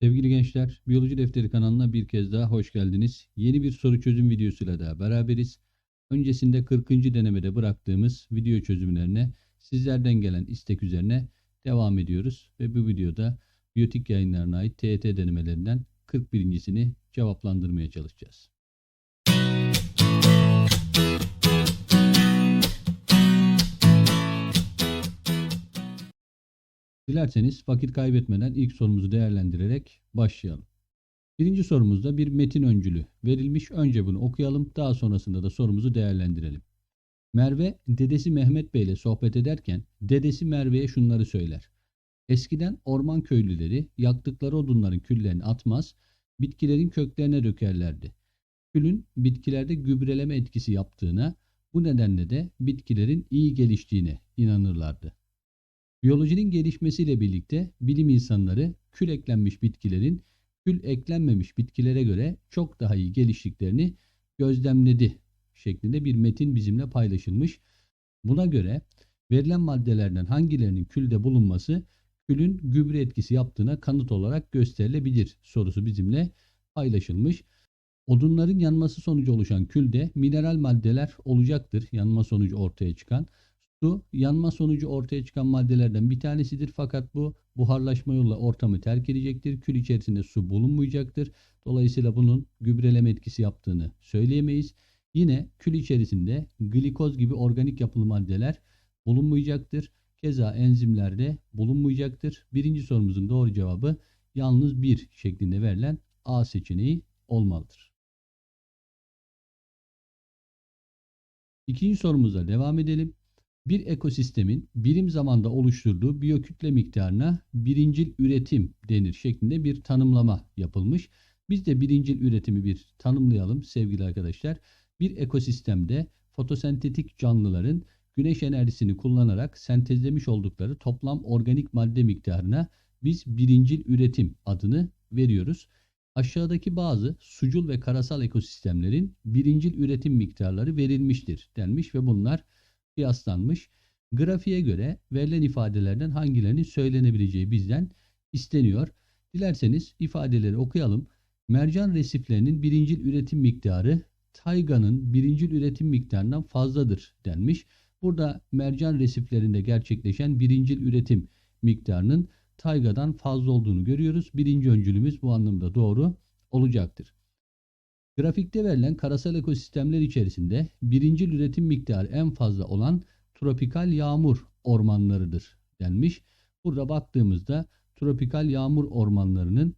Sevgili gençler, Biyoloji Defteri kanalına bir kez daha hoş geldiniz. Yeni bir soru çözüm videosuyla daha beraberiz. Öncesinde 40. denemede bıraktığımız video çözümlerine sizlerden gelen istek üzerine devam ediyoruz. Ve bu videoda biyotik yayınlarına ait TET denemelerinden 41.sini cevaplandırmaya çalışacağız. Dilerseniz vakit kaybetmeden ilk sorumuzu değerlendirerek başlayalım. Birinci sorumuzda bir metin öncülü verilmiş. Önce bunu okuyalım. Daha sonrasında da sorumuzu değerlendirelim. Merve dedesi Mehmet Bey ile sohbet ederken dedesi Merve'ye şunları söyler. Eskiden orman köylüleri yaktıkları odunların küllerini atmaz, bitkilerin köklerine dökerlerdi. Külün bitkilerde gübreleme etkisi yaptığına, bu nedenle de bitkilerin iyi geliştiğine inanırlardı. Biyolojinin gelişmesiyle birlikte bilim insanları kül eklenmiş bitkilerin kül eklenmemiş bitkilere göre çok daha iyi geliştiklerini gözlemledi şeklinde bir metin bizimle paylaşılmış. Buna göre verilen maddelerden hangilerinin külde bulunması külün gübre etkisi yaptığına kanıt olarak gösterilebilir sorusu bizimle paylaşılmış. Odunların yanması sonucu oluşan külde mineral maddeler olacaktır yanma sonucu ortaya çıkan. Su yanma sonucu ortaya çıkan maddelerden bir tanesidir fakat bu buharlaşma yoluyla ortamı terk edecektir. Kül içerisinde su bulunmayacaktır. Dolayısıyla bunun gübreleme etkisi yaptığını söyleyemeyiz. Yine kül içerisinde glikoz gibi organik yapılı maddeler bulunmayacaktır. Keza enzimler de bulunmayacaktır. Birinci sorumuzun doğru cevabı yalnız bir şeklinde verilen A seçeneği olmalıdır. İkinci sorumuza devam edelim bir ekosistemin birim zamanda oluşturduğu biyokütle miktarına birincil üretim denir şeklinde bir tanımlama yapılmış. Biz de birincil üretimi bir tanımlayalım sevgili arkadaşlar. Bir ekosistemde fotosentetik canlıların güneş enerjisini kullanarak sentezlemiş oldukları toplam organik madde miktarına biz birincil üretim adını veriyoruz. Aşağıdaki bazı sucul ve karasal ekosistemlerin birincil üretim miktarları verilmiştir denmiş ve bunlar kıyaslanmış. Grafiğe göre verilen ifadelerden hangilerinin söylenebileceği bizden isteniyor. Dilerseniz ifadeleri okuyalım. Mercan resiflerinin birincil üretim miktarı tayganın birincil üretim miktarından fazladır denmiş. Burada mercan resiflerinde gerçekleşen birincil üretim miktarının taygadan fazla olduğunu görüyoruz. Birinci öncülümüz bu anlamda doğru olacaktır. Grafikte verilen karasal ekosistemler içerisinde birincil üretim miktarı en fazla olan tropikal yağmur ormanlarıdır denmiş. Burada baktığımızda tropikal yağmur ormanlarının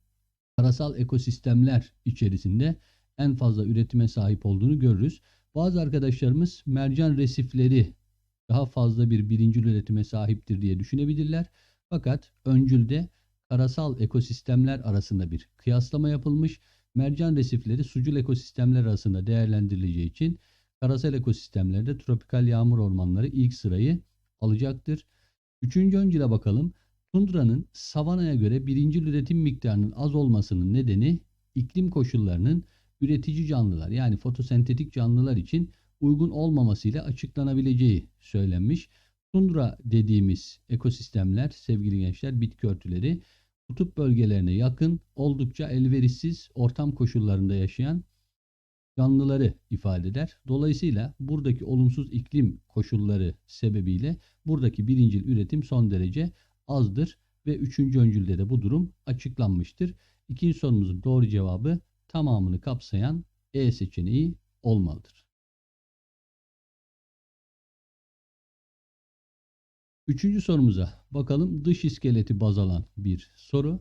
karasal ekosistemler içerisinde en fazla üretime sahip olduğunu görürüz. Bazı arkadaşlarımız mercan resifleri daha fazla bir birincil üretime sahiptir diye düşünebilirler. Fakat öncülde karasal ekosistemler arasında bir kıyaslama yapılmış mercan resifleri sucul ekosistemler arasında değerlendirileceği için karasal ekosistemlerde tropikal yağmur ormanları ilk sırayı alacaktır. Üçüncü öncüle bakalım. Tundranın savanaya göre birincil üretim miktarının az olmasının nedeni iklim koşullarının üretici canlılar yani fotosentetik canlılar için uygun olmamasıyla açıklanabileceği söylenmiş. Tundra dediğimiz ekosistemler sevgili gençler bitki örtüleri kutup bölgelerine yakın oldukça elverişsiz ortam koşullarında yaşayan canlıları ifade eder. Dolayısıyla buradaki olumsuz iklim koşulları sebebiyle buradaki birincil üretim son derece azdır ve üçüncü öncülde de bu durum açıklanmıştır. İkinci sorumuzun doğru cevabı tamamını kapsayan E seçeneği olmalıdır. Üçüncü sorumuza bakalım dış iskeleti baz alan bir soru.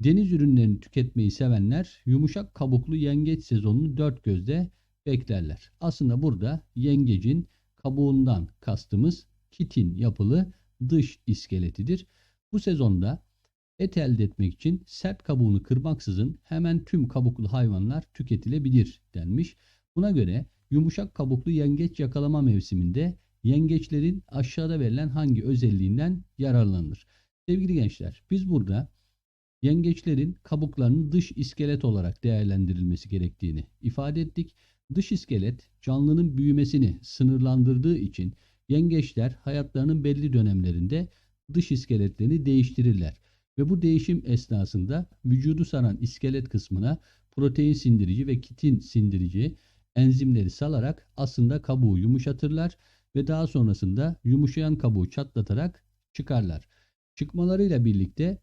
Deniz ürünlerini tüketmeyi sevenler yumuşak kabuklu yengeç sezonunu dört gözle beklerler. Aslında burada yengecin kabuğundan kastımız kitin yapılı dış iskeletidir. Bu sezonda et elde etmek için sert kabuğunu kırmaksızın hemen tüm kabuklu hayvanlar tüketilebilir denmiş. Buna göre yumuşak kabuklu yengeç yakalama mevsiminde yengeçlerin aşağıda verilen hangi özelliğinden yararlanır? Sevgili gençler biz burada yengeçlerin kabuklarının dış iskelet olarak değerlendirilmesi gerektiğini ifade ettik. Dış iskelet canlının büyümesini sınırlandırdığı için yengeçler hayatlarının belli dönemlerinde dış iskeletlerini değiştirirler. ve bu değişim esnasında vücudu saran iskelet kısmına protein sindirici ve kitin sindirici enzimleri salarak aslında kabuğu yumuşatırlar ve daha sonrasında yumuşayan kabuğu çatlatarak çıkarlar. Çıkmalarıyla birlikte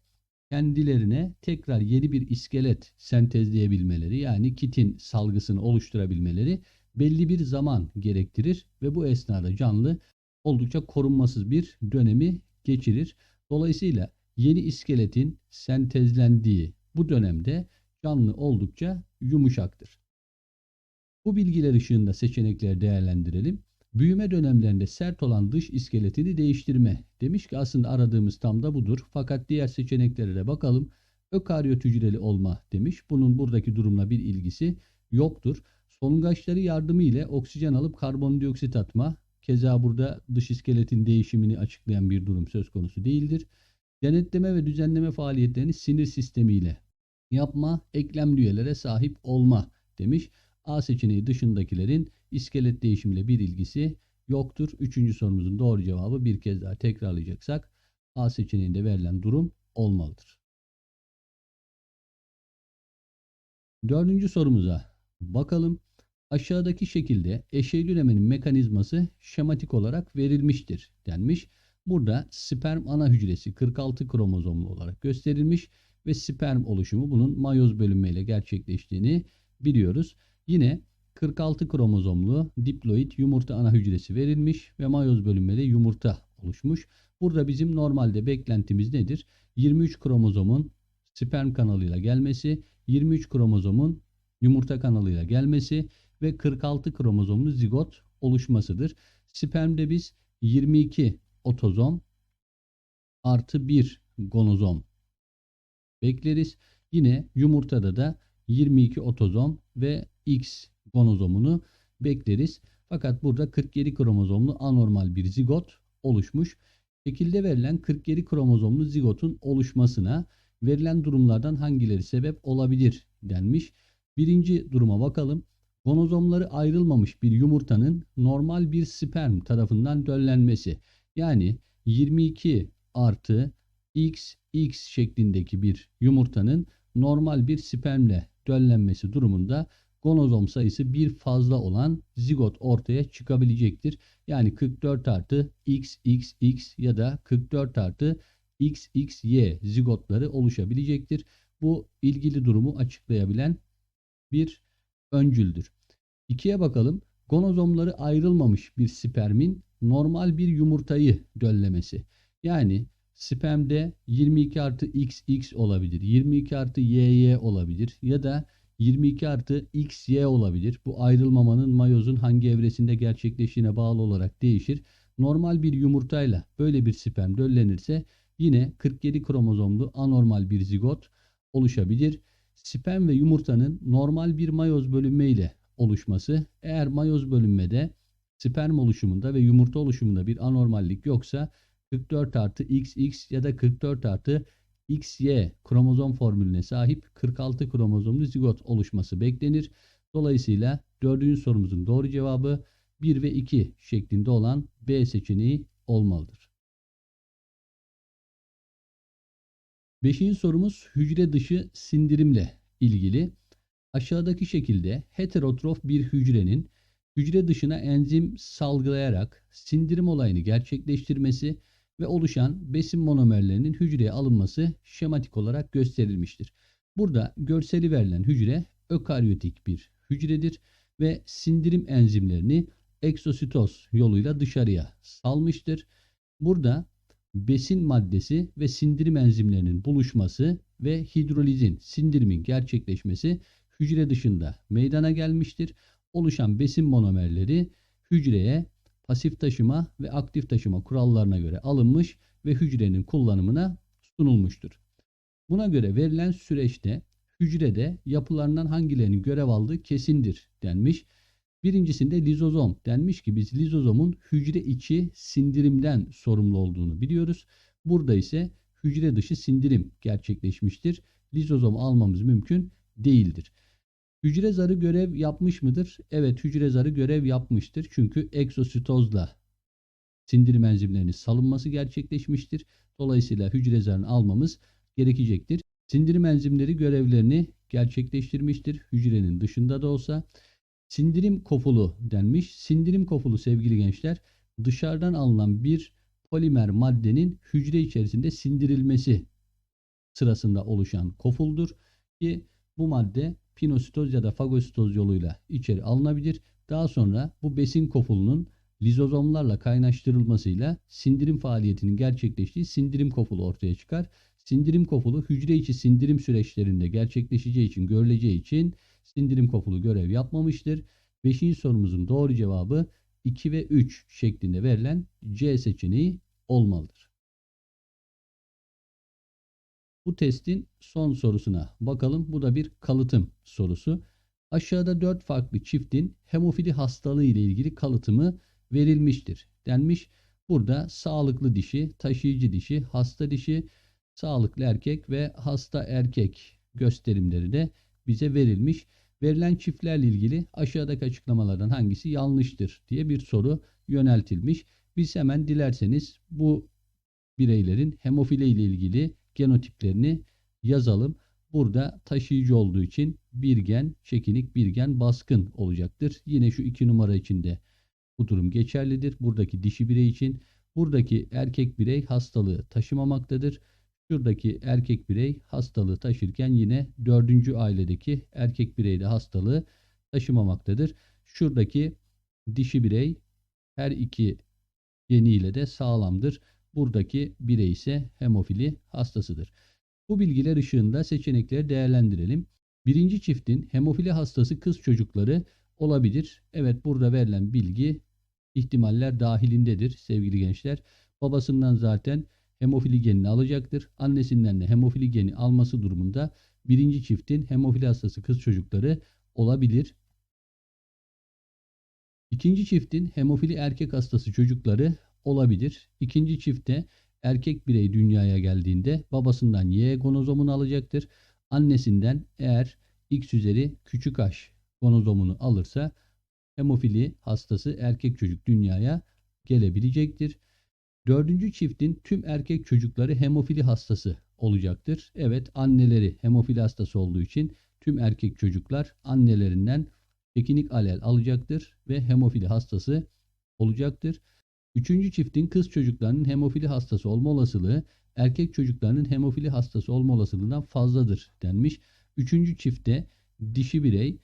kendilerine tekrar yeni bir iskelet sentezleyebilmeleri yani kitin salgısını oluşturabilmeleri belli bir zaman gerektirir ve bu esnada canlı oldukça korunmasız bir dönemi geçirir. Dolayısıyla yeni iskeletin sentezlendiği bu dönemde canlı oldukça yumuşaktır. Bu bilgiler ışığında seçenekleri değerlendirelim. Büyüme dönemlerinde sert olan dış iskeletini değiştirme. Demiş ki aslında aradığımız tam da budur. Fakat diğer seçeneklere de bakalım. Ökaryot hücreli olma demiş. Bunun buradaki durumla bir ilgisi yoktur. Solungaçları yardımı ile oksijen alıp karbondioksit atma. Keza burada dış iskeletin değişimini açıklayan bir durum söz konusu değildir. Denetleme ve düzenleme faaliyetlerini sinir sistemiyle yapma, eklemli üyelere sahip olma demiş. A seçeneği dışındakilerin iskelet değişimiyle bir ilgisi yoktur. Üçüncü sorumuzun doğru cevabı bir kez daha tekrarlayacaksak A seçeneğinde verilen durum olmalıdır. Dördüncü sorumuza bakalım. Aşağıdaki şekilde eşeğli üremenin mekanizması şematik olarak verilmiştir denmiş. Burada sperm ana hücresi 46 kromozomlu olarak gösterilmiş ve sperm oluşumu bunun mayoz bölünmeyle gerçekleştiğini biliyoruz. Yine 46 kromozomlu diploid yumurta ana hücresi verilmiş ve mayoz bölünmeli yumurta oluşmuş. Burada bizim normalde beklentimiz nedir? 23 kromozomun sperm kanalıyla gelmesi, 23 kromozomun yumurta kanalıyla gelmesi ve 46 kromozomlu zigot oluşmasıdır. Spermde biz 22 otozom artı 1 gonozom bekleriz. Yine yumurtada da 22 otozom ve X gonozomunu bekleriz. Fakat burada 47 kromozomlu anormal bir zigot oluşmuş. Şekilde verilen 47 kromozomlu zigotun oluşmasına verilen durumlardan hangileri sebep olabilir denmiş. Birinci duruma bakalım. Gonozomları ayrılmamış bir yumurtanın normal bir sperm tarafından döllenmesi. Yani 22 artı x x şeklindeki bir yumurtanın normal bir spermle döllenmesi durumunda gonozom sayısı bir fazla olan zigot ortaya çıkabilecektir. Yani 44 artı XXX ya da 44 artı XXY zigotları oluşabilecektir. Bu ilgili durumu açıklayabilen bir öncüldür. İkiye bakalım. Gonozomları ayrılmamış bir spermin normal bir yumurtayı döllemesi. Yani spermde 22 artı XX olabilir, 22 artı YY olabilir ya da 22 artı XY olabilir. Bu ayrılmamanın mayozun hangi evresinde gerçekleştiğine bağlı olarak değişir. Normal bir yumurtayla böyle bir sperm döllenirse yine 47 kromozomlu anormal bir zigot oluşabilir. Sperm ve yumurtanın normal bir mayoz bölünme ile oluşması eğer mayoz bölünmede sperm oluşumunda ve yumurta oluşumunda bir anormallik yoksa 44 artı XX ya da 44 artı XY kromozom formülüne sahip 46 kromozomlu zigot oluşması beklenir. Dolayısıyla dördüncü sorumuzun doğru cevabı 1 ve 2 şeklinde olan B seçeneği olmalıdır. Beşinci sorumuz hücre dışı sindirimle ilgili. Aşağıdaki şekilde heterotrof bir hücrenin hücre dışına enzim salgılayarak sindirim olayını gerçekleştirmesi ve oluşan besin monomerlerinin hücreye alınması şematik olarak gösterilmiştir. Burada görseli verilen hücre ökaryotik bir hücredir ve sindirim enzimlerini eksositoz yoluyla dışarıya salmıştır. Burada besin maddesi ve sindirim enzimlerinin buluşması ve hidrolizin, sindirimin gerçekleşmesi hücre dışında meydana gelmiştir. Oluşan besin monomerleri hücreye pasif taşıma ve aktif taşıma kurallarına göre alınmış ve hücrenin kullanımına sunulmuştur. Buna göre verilen süreçte hücrede yapılarından hangilerinin görev aldığı kesindir denmiş. Birincisinde lizozom denmiş ki biz lizozomun hücre içi sindirimden sorumlu olduğunu biliyoruz. Burada ise hücre dışı sindirim gerçekleşmiştir. Lizozom almamız mümkün değildir. Hücre zarı görev yapmış mıdır? Evet hücre zarı görev yapmıştır. Çünkü egzositozla sindirim enzimlerinin salınması gerçekleşmiştir. Dolayısıyla hücre zarını almamız gerekecektir. Sindirim enzimleri görevlerini gerçekleştirmiştir. Hücrenin dışında da olsa. Sindirim kofulu denmiş. Sindirim kofulu sevgili gençler dışarıdan alınan bir polimer maddenin hücre içerisinde sindirilmesi sırasında oluşan kofuldur ki bu madde pinositoz ya da fagositoz yoluyla içeri alınabilir. Daha sonra bu besin kofulunun lizozomlarla kaynaştırılmasıyla sindirim faaliyetinin gerçekleştiği sindirim kofulu ortaya çıkar. Sindirim kofulu hücre içi sindirim süreçlerinde gerçekleşeceği için, görüleceği için sindirim kofulu görev yapmamıştır. Beşinci sorumuzun doğru cevabı 2 ve 3 şeklinde verilen C seçeneği olmalıdır. Bu testin son sorusuna bakalım. Bu da bir kalıtım sorusu. Aşağıda 4 farklı çiftin hemofili hastalığı ile ilgili kalıtımı verilmiştir denmiş. Burada sağlıklı dişi, taşıyıcı dişi, hasta dişi, sağlıklı erkek ve hasta erkek gösterimleri de bize verilmiş. Verilen çiftlerle ilgili aşağıdaki açıklamalardan hangisi yanlıştır diye bir soru yöneltilmiş. Biz hemen dilerseniz bu bireylerin hemofili ile ilgili genotiplerini yazalım. Burada taşıyıcı olduğu için bir gen çekinik bir gen baskın olacaktır. Yine şu iki numara içinde bu durum geçerlidir. Buradaki dişi birey için buradaki erkek birey hastalığı taşımamaktadır. Şuradaki erkek birey hastalığı taşırken yine dördüncü ailedeki erkek birey de hastalığı taşımamaktadır. Şuradaki dişi birey her iki geniyle de sağlamdır. Buradaki birey ise hemofili hastasıdır. Bu bilgiler ışığında seçenekleri değerlendirelim. Birinci çiftin hemofili hastası kız çocukları olabilir. Evet burada verilen bilgi ihtimaller dahilindedir sevgili gençler. Babasından zaten hemofili genini alacaktır. Annesinden de hemofili geni alması durumunda birinci çiftin hemofili hastası kız çocukları olabilir. İkinci çiftin hemofili erkek hastası çocukları olabilir. İkinci çifte erkek birey dünyaya geldiğinde babasından Y gonozomunu alacaktır. Annesinden eğer X üzeri küçük H gonozomunu alırsa hemofili hastası erkek çocuk dünyaya gelebilecektir. Dördüncü çiftin tüm erkek çocukları hemofili hastası olacaktır. Evet anneleri hemofili hastası olduğu için tüm erkek çocuklar annelerinden çekinik alel alacaktır ve hemofili hastası olacaktır. Üçüncü çiftin kız çocuklarının hemofili hastası olma olasılığı erkek çocuklarının hemofili hastası olma olasılığından fazladır denmiş. Üçüncü çifte dişi birey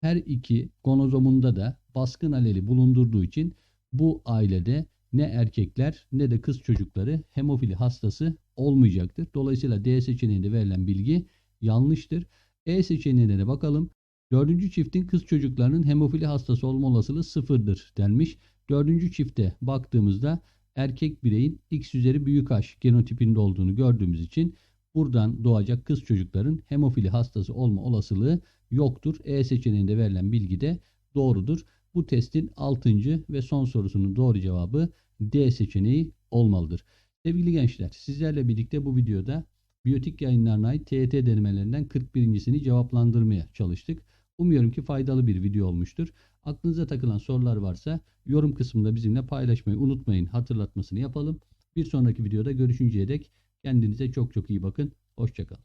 her iki gonozomunda da baskın aleli bulundurduğu için bu ailede ne erkekler ne de kız çocukları hemofili hastası olmayacaktır. Dolayısıyla D seçeneğinde verilen bilgi yanlıştır. E seçeneğine de bakalım. Dördüncü çiftin kız çocuklarının hemofili hastası olma olasılığı sıfırdır denmiş. Dördüncü çifte baktığımızda erkek bireyin X üzeri büyük H genotipinde olduğunu gördüğümüz için buradan doğacak kız çocukların hemofili hastası olma olasılığı yoktur. E seçeneğinde verilen bilgi de doğrudur. Bu testin 6. ve son sorusunun doğru cevabı D seçeneği olmalıdır. Sevgili gençler sizlerle birlikte bu videoda biyotik yayınlarına ait TET denemelerinden 41.sini cevaplandırmaya çalıştık. Umuyorum ki faydalı bir video olmuştur. Aklınıza takılan sorular varsa yorum kısmında bizimle paylaşmayı unutmayın. Hatırlatmasını yapalım. Bir sonraki videoda görüşünceye dek kendinize çok çok iyi bakın. Hoşçakalın.